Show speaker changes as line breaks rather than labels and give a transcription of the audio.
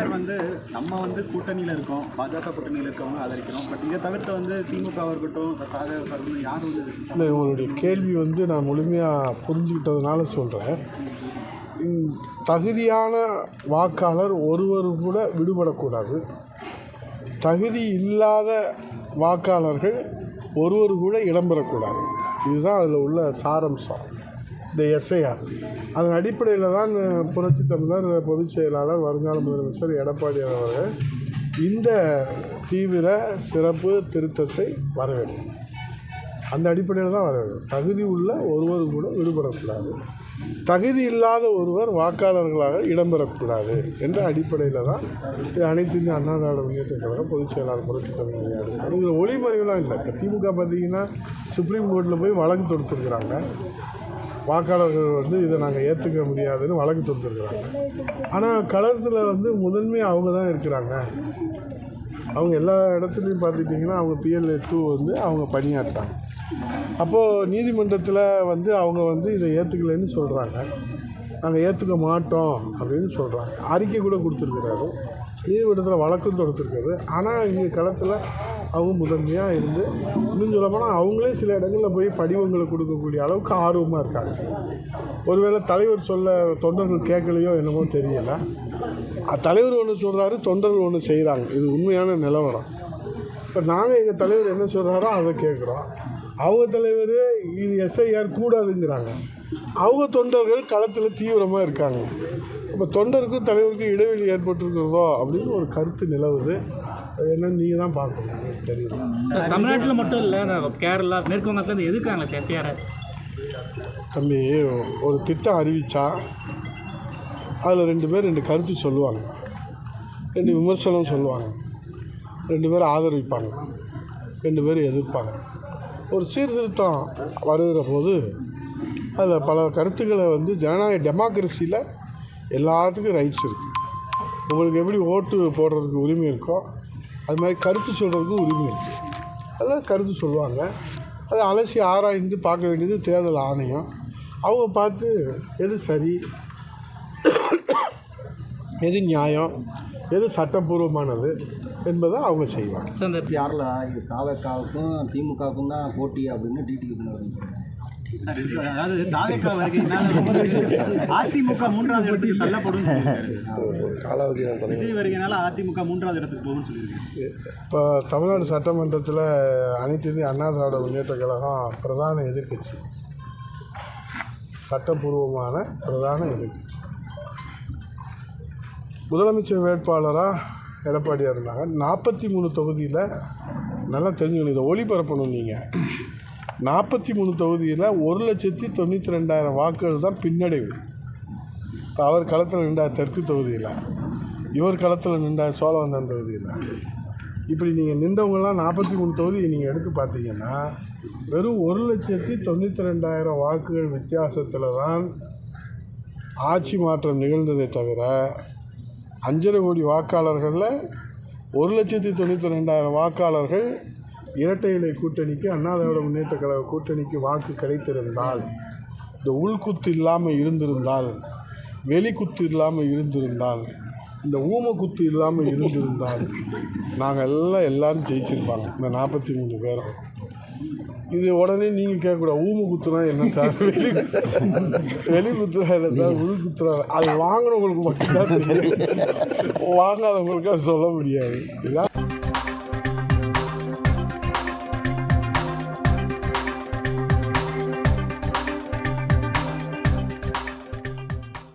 எம்ஜிஆர் வந்து நம்ம வந்து கூட்டணியில் இருக்கோம். பாஜக கூட்டணியில் இருக்கவங்க ஆதரிக்கிறோம். பட் இதை தவிர்த்து வந்து திமுக இருக்கட்டும் இருக்கட்டும் யார் வந்து
இல்லை உங்களுடைய கேள்வி வந்து நான் முழுமையாக புரிஞ்சுக்கிட்டதுனால சொல்கிறேன் தகுதியான வாக்காளர் ஒருவர் கூட விடுபடக்கூடாது. தகுதி இல்லாத வாக்காளர்கள் ஒருவர் கூட இடம்பெறக்கூடாது இதுதான் அதில் உள்ள சாரம்சம். இந்த எஸ்ஐஆர் அதன் அடிப்படையில் தான் புரட்சி தமிழர் பொதுச் செயலாளர் வருங்கால முதலமைச்சர் எடப்பாடி அவர்கள் இந்த தீவிர சிறப்பு திருத்தத்தை வரவேற்கும் அந்த அடிப்படையில் தான் வர வேண்டும். தகுதி உள்ள ஒருவர் கூட விடுபடக்கூடாது. தகுதி இல்லாத ஒருவர் வாக்காளர்களாக இடம்பெறக்கூடாது என்ற அடிப்படையில் தான் இது அனைத்து இந்திய அண்ணா திராவிட முன்னேற்ற கழகம் பொதுச் செயலாளர் புரட்சி தலைவர் இதில் ஒளிமறைவுலாம் இல்லை. திமுக பார்த்தீங்கன்னா சுப்ரீம் கோர்ட்டில் போய் வழக்கு தொடுத்துருக்குறாங்க. வாக்காளர்கள் வந்து இதை நாங்கள் ஏற்றுக்க முடியாதுன்னு வழக்கு தொடுத்துருக்குறாங்க. ஆனால் களத்தில் வந்து முதன்மை அவங்க தான் இருக்கிறாங்க. அவங்க எல்லா இடத்துலையும் பார்த்துட்டிங்கன்னா அவங்க பிஎல்ஏ டூ வந்து அவங்க பணியாற்றாங்க அப்போது நீதிமன்றத்தில் வந்து அவங்க வந்து இதை ஏற்றுக்கலைன்னு சொல்கிறாங்க நாங்கள் ஏற்றுக்க மாட்டோம் அப்படின்னு சொல்கிறாங்க அறிக்கை கூட கொடுத்துருக்குறாரு. நீதிமன்றத்தில் வழக்கும் தொடுத்துருக்காரு. ஆனால் இங்கே களத்தில் அவங்க முதன்மையாக இருந்து இன்னும் சொல்ல போனால் அவங்களே சில இடங்களில் போய் படிவங்களை கொடுக்கக்கூடிய அளவுக்கு ஆர்வமாக இருக்காங்க. ஒருவேளை தலைவர் சொல்ல தொண்டர்கள் கேட்கலையோ என்னமோ தெரியல. தலைவர் ஒன்று சொல்கிறாரு தொண்டர்கள் ஒன்று செய்கிறாங்க இது உண்மையான நிலவரம். இப்போ நாங்கள் எங்கள் தலைவர் என்ன சொல்கிறாரோ அதை கேட்குறோம். அவங்க தலைவர் இது எஸ்ஐஆர் கூடாதுங்கிறாங்க. அவங்க தொண்டர்கள் களத்தில் தீவிரமாக இருக்காங்க. இப்போ தொண்டருக்கும் தலைவருக்கும் இடைவெளி ஏற்பட்டிருக்கிறதோ அப்படின்னு ஒரு கருத்து நிலவுது. அது என்னன்னு நீங்கள் தான் பார்க்கணும்.
சார் தமிழ்நாட்டில் மட்டும் இல்லை கேரளா மேற்கு வங்கத்துலேருந்து எதுக்காங்க எஸ்ஐஆர்
தம்பி ஒரு திட்டம் அறிவித்தா அதில் ரெண்டு பேர் ரெண்டு கருத்து சொல்லுவாங்க. ரெண்டு விமர்சனம் சொல்லுவாங்க. ரெண்டு பேர் ஆதரிப்பாங்க. ரெண்டு பேர் எதிர்ப்பாங்க. ஒரு சீர்திருத்தம் வருகிற போது அதில் பல கருத்துக்களை வந்து ஜனநாயக டெமோக்ரஸியில் எல்லாத்துக்கும் ரைட்ஸ் இருக்குது உங்களுக்கு எப்படி ஓட்டு போடுறதுக்கு உரிமை இருக்கோ அது மாதிரி கருத்து சொல்கிறதுக்கு உரிமை இருக்குது அதெல்லாம் கருத்து சொல்லுவாங்க. அதை அலசி ஆராய்ந்து பார்க்க வேண்டியது தேர்தல் ஆணையம். அவங்க பார்த்து எது சரி எது நியாயம் எது சட்டப்பூர்வமானது என்பதை அவங்க செய்வாங்க.
சார் இந்த
யாரில் இது தாவக்காவுக்கும் திமுகவுக்கும் தான் போட்டி அப்படின்னு டிடிவி
அதாவது தாவேக்கா வருகையினால அதிமுக மூன்றாவது இடத்துக்கு தள்ளப்படும் விஜய் வருகையினால அதிமுக மூன்றாவது இடத்துக்கு போகும்னு சொல்லியிருக்காரு.
இப்போ தமிழ்நாடு சட்டமன்றத்தில் அனைத்து இந்திய அண்ணா திராவிட முன்னேற்ற கழகம் பிரதான எதிர்க்கட்சி. சட்டப்பூர்வமான பிரதான எதிர்க்கட்சி. முதலமைச்சர் வேட்பாளராக எடப்பாடியார் இருந்தாங்க. நாற்பத்தி மூணு தொகுதியில் நல்லா தெரிஞ்சுக்கணும். இதை ஒளிபரப்பணும் நீங்கள் நாற்பத்தி மூணு தொகுதியில் ஒரு லட்சத்தி தொண்ணூற்றி ரெண்டாயிரம் வாக்குகள் தான் பின்னடைவு. அவர் களத்தில் நின்றார் தெற்கு தொகுதியில். இவர் களத்தில் நின்றார் சோழவந்தன் தொகுதியில். இப்படி நீங்கள் நின்றவங்கெல்லாம் நாற்பத்தி மூணு தொகுதி நீங்கள் எடுத்து பார்த்தீங்கன்னா வெறும் ஒரு லட்சத்தி தொண்ணூற்றி ரெண்டாயிரம் வாக்குகள் வித்தியாசத்தில் தான் ஆட்சி மாற்றம் நிகழ்ந்ததே தவிர அஞ்சரை கோடி வாக்காளர்களில் ஒரு லட்சத்தி தொண்ணூற்றி ரெண்டாயிரம் வாக்காளர்கள் இரட்டை இலை கூட்டணிக்கு அண்ணா திராவிட முன்னேற்ற கழக கூட்டணிக்கு வாக்கு கிடைத்திருந்தால் இந்த உள்குத்து இல்லாமல் இருந்திருந்தால் வெளிக்குத்து இல்லாமல் இருந்திருந்தால் இந்த ஊமக்குத்து இல்லாமல் இருந்திருந்தால் நாங்கள் எல்லாம் எல்லோரும் ஜெயிச்சிருப்பாங்க இந்த நாற்பத்தி மூணு பேரும். இது உடனே நீங்கள் கேட்கக்கூடாது ஊம குத்துனா என்ன சார்? வெளி வெளி குத்துனா என்ன சார்? உள் குத்துனா அது வாங்கினவங்களுக்கு மட்டும்தான் தெரியும். வாங்காதவங்களுக்கு அது சொல்ல முடியாது. இதான்